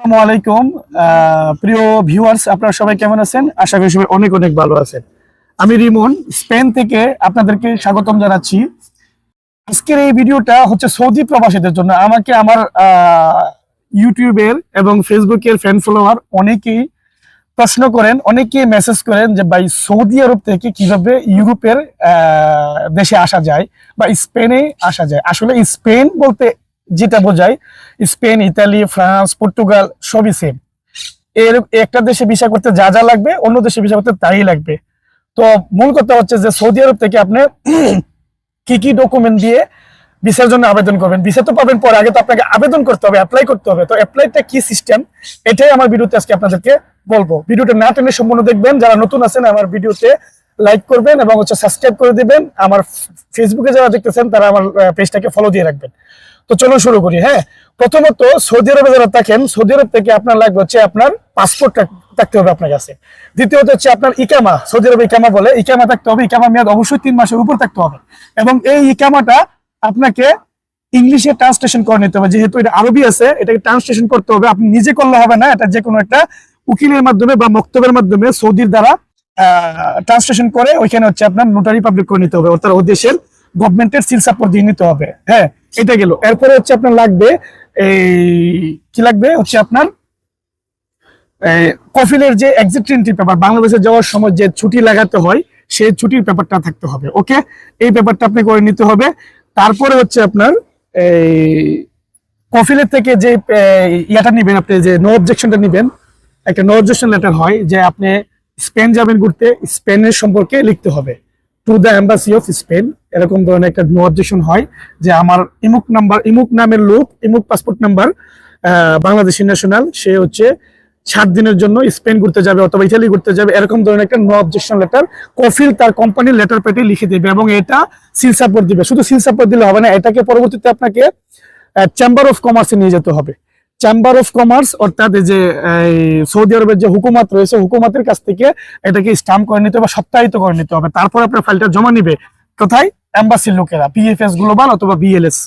আসসালামু আলাইকুম। প্রিয় ভিউয়ার্স আপনারা সবাই কেমন আছেন? আশা করি সবাই অনেক অনেক ভালো আছেন। আমি রিমন, স্পেন থেকে আপনাদেরকে স্বাগতম জানাচ্ছি। আজকের এই ভিডিওটা হচ্ছে সৌদি প্রবাসীদের জন্য। আমাকে আমার ইউটিউবের এবং ফেসবুকের ফ্যান ফলোয়ার অনেকেই প্রশ্ন করেন, অনেকেই মেসেজ করেন যে, ভাই, সৌদি আরব থেকে কীভাবে ইউরোপের দেশে আসা যায় বা স্পেনে আসা যায়? আসলে স্পেন বলতে যেটা বোঝায় স্পেন, ইতালি, ফ্রান্স, পর্তুগাল, সবই সেম এর একটা দেশে ভিসা করতে যা যা লাগবে, অন্য দেশে ভিসা করতে তাই লাগবে। তো মূল কথা হচ্ছে যে সৌদি আরব থেকে আপনি কি কি ডকুমেন্ট দিয়ে ভিসার জন্য আবেদন করবেন? ভিসা তো পাবেন পরে, আগে তো আপনাকে আবেদন করতে হবে অ্যাপ্লাই করতে হবে। তো অ্যাপ্লাইটা কি সিস্টেম এটাই আমার ভিডিওতে আজকে আপনাদেরকে বলব। ভিডিওটা না টেনে সম্পূর্ণ দেখবেন। যারা নতুন আছেন আমার ভিডিওতে লাইক করবেন এবং হচ্ছে সাবস্ক্রাইব করে দিবেন। আমার ফেসবুকে যারা দেখতেছেন, তারা আমার পেজটাকে ফলো দিয়ে রাখবেন। তো চলো শুরু করি হ্যাঁ? প্রথমত সৌদি আরবে যারা থাকেন, সৌদি আরব থেকে আপনার লাগবে হচ্ছে আপনার পাসপোর্ট থাকতে হবে আপনার কাছে। দ্বিতীয়ত হচ্ছে আপনার ইকামা, সৌদি আরবে ইকামা বলে। ইকামা থাকতে হবে, ইকামা মেয়াদ অবশ্যই তিন মাসের উপর থাকতে হবে। এবং এই ইকামাটা আপনাকে ইংলিশে ট্রান্সলেশন করে নিতে হবে। যেহেতু এটা আরবি আছে, এটাকে ট্রান্সলেশন করতে হবে। আপনি নিজে করলে হবে না, এটা যে কোনো একটা উকিলের মাধ্যমে বা মক্তবের মাধ্যমে সৌদির দ্বারা ট্রান্সলেশন করে ওইখানে হচ্ছে আপনার নোটারি পাবলিক করে নিতে হবে, অর্থাৎ ওই দেশের গভর্নমেন্টের সিল সাপোর্ট দিয়ে নিতে হবে। হ্যাঁ এটা গেল। এরপরে হচ্ছে আপনার লাগবে এই কি লাগবে? হচ্ছে আপনার কফিলের যে এক্সিট এন্ট্রি পেপার বাংলাদেশে যাওয়ার সময় যে ছুটি লাগাতে হয়, সেই ছুটির পেপারটা থাকতে হবে ওকে এই পেপারটা আপনি করে নিতে হবে। তারপরে হচ্ছে আপনার এই কফিলের থেকে যে ইয়াটা নিবেন আপনি, যে নো অবজেকশনটা নিবেন, একটা নো অবজেকশন লেটার হয়, যে আপনি স্পেন যাবেন ঘুরতে, স্পেনের সম্পর্কে লিখতে হবে। To the embassy of Spain এরকম ধরনের একটা নো অবজেকশন হয় যে আমার ইমুক নাম্বার ইমুক নামের লোক, ইমুক পাসপোর্ট নাম্বার বাংলাদেশি ন্যাশনাল সে হচ্ছে সাত দিনের জন্য স্পেন ঘুরতে যাবে অথবা ইটালি ঘুরতে যাবে, এরকম ধরনের একটা নো অবজেকশন লেটার কফিল তার কোম্পানির লেটার পেটে লিখে দেবে এবং এটা সিল সাপোর্ট দিবে। শুধু সিল সাপোর্ট দিলে হবে না, এটাকে পরবর্তীতে আপনাকে চেম্বার অফ কমার্সে নিয়ে যেতে হবে। চেম্বার অফ কমার্স অর্থাৎ যে সৌদি আরবের যে হুকুমত রয়েছে, হুকুমতের কাছ থেকে এটাকে স্টাম্প করে নিতে হবে, সপ্তাহিত করে নিতে হবে। তারপর আপনার ফাইলটা জমা নিবে। কোথায়? এম্বাসির লোকেরা পিএফএস গ্লোবাল অথবা বিএলএস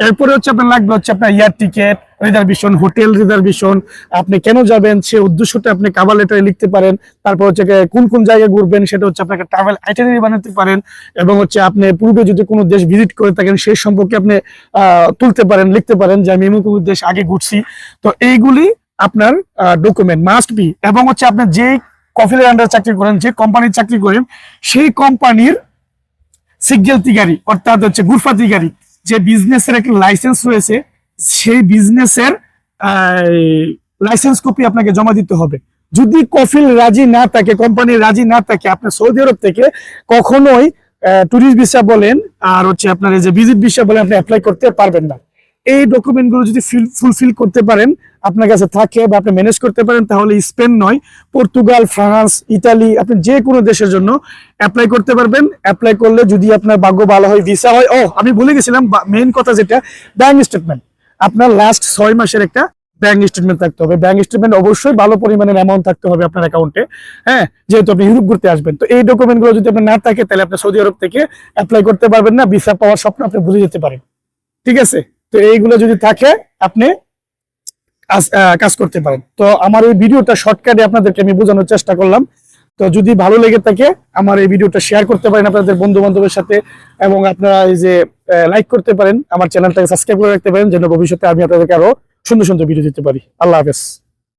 এরপরে হচ্ছে আপনার লাগবে হচ্ছে আপনার air ticket reservation hotel reservation আপনি কেন যাবেন? সে উদ্দেশ্যটা আপনি কাবার লেটারে লিখতে পারেন। তারপর হচ্ছে কোন কোন জায়গায় ঘুরবেন সেটা হচ্ছে আপনাকে ট্রাভেল আইটারি বানাতে পারেন। এবং হচ্ছে আপনি পূর্বে যদি কোনো দেশ ভিজিট করে থাকেন সেই সম্পর্কে আপনি তুলতে পারেন, লিখতে পারেন যে আমি এমন কোনো দেশ আগে ঘুরছি। তো এইগুলি আপনার ডকুমেন্ট মাস্ট বি এবং হচ্ছে আপনি যে কফিলের আন্ডার চাকরি করেন, যে কোম্পানির চাকরি করেন, সেই কোম্পানির সিগন্যাল তিগারি অর্থাৎ হচ্ছে গুরফা তিগারি যে বিজনেসের একটা লাইসেন্স রয়েছে, সেই বিজনেসের লাইসেন্স কপি আপনাকে জমা দিতে হবে। যদি কফিল রাজি না থাকে কোম্পানি রাজি না থাকে, আপনি সৌদি আরব থেকে কখনোই ট্যুরিস্ট ভিসা বলেন, আর হচ্ছে আপনার যে ভিজিট ভিসা বলেন, আপনি অ্যাপ্লাই করতে পারবেন না। এই ডকুমেন্টগুলো যদি ফুলফিল করতে পারেন, আপনার কাছে থাকে বা আপনি ম্যানেজ করতে পারেন, তাহলে স্পেন নয় পর্তুগাল ফ্রান্স ইতালি আপনি যে কোনো দেশের জন্য অ্যাপ্লাই করতে পারবেন। অ্যাপ্লাই করলে যদি আপনার ভাগ্য ভালো হয় ভিসা হয়, ও, আমি ভুলে গেছিলাম মেইন কথা যেটা ব্যাংক স্টেটমেন্ট আপনার লাস্ট ছয় মাসের একটা ব্যাংক স্টেটমেন্ট থাকতে হবে। ব্যাংক স্টেটমেন্ট অবশ্যই ভালো পরিমাণের অ্যামাউন্ট থাকতে হবে আপনার অ্যাকাউন্টে হ্যাঁ? যেহেতু আপনি ইউরোপ ঘুরতে আসবেন। তো এই ডকুমেন্টগুলো যদি আপনার না থাকে, তাহলে আপনি সৌদি আরব থেকে অ্যাপ্লাই করতে পারবেন না ভিসা পাওয়ার স্বপ্ন আপনি ভুলে যেতে পারেন। ঠিক আছে? তো এইগুলো যদি থাকে, আপনি কাজ- করতে পারেন। তো আমার এই ভিডিওটা শর্টকাটে আপনাদেরকে আমি বোঝানোর চেষ্টা করলাম। তো যদি ভালো লেগে থাকে, আমার এই ভিডিওটা শেয়ার করতে পারেন আপনাদের বন্ধু বান্ধবের সাথে এবং আপনারা এই যে লাইক করতে পারেন, আমার চ্যানেলটাকে সাবস্ক্রাইব করে রাখতে পারেন, যেন ভবিষ্যতে আমি আপনাদেরকে আরও সুন্দর সুন্দর ভিডিও দিতে পারি। আল্লাহ হাফেজ।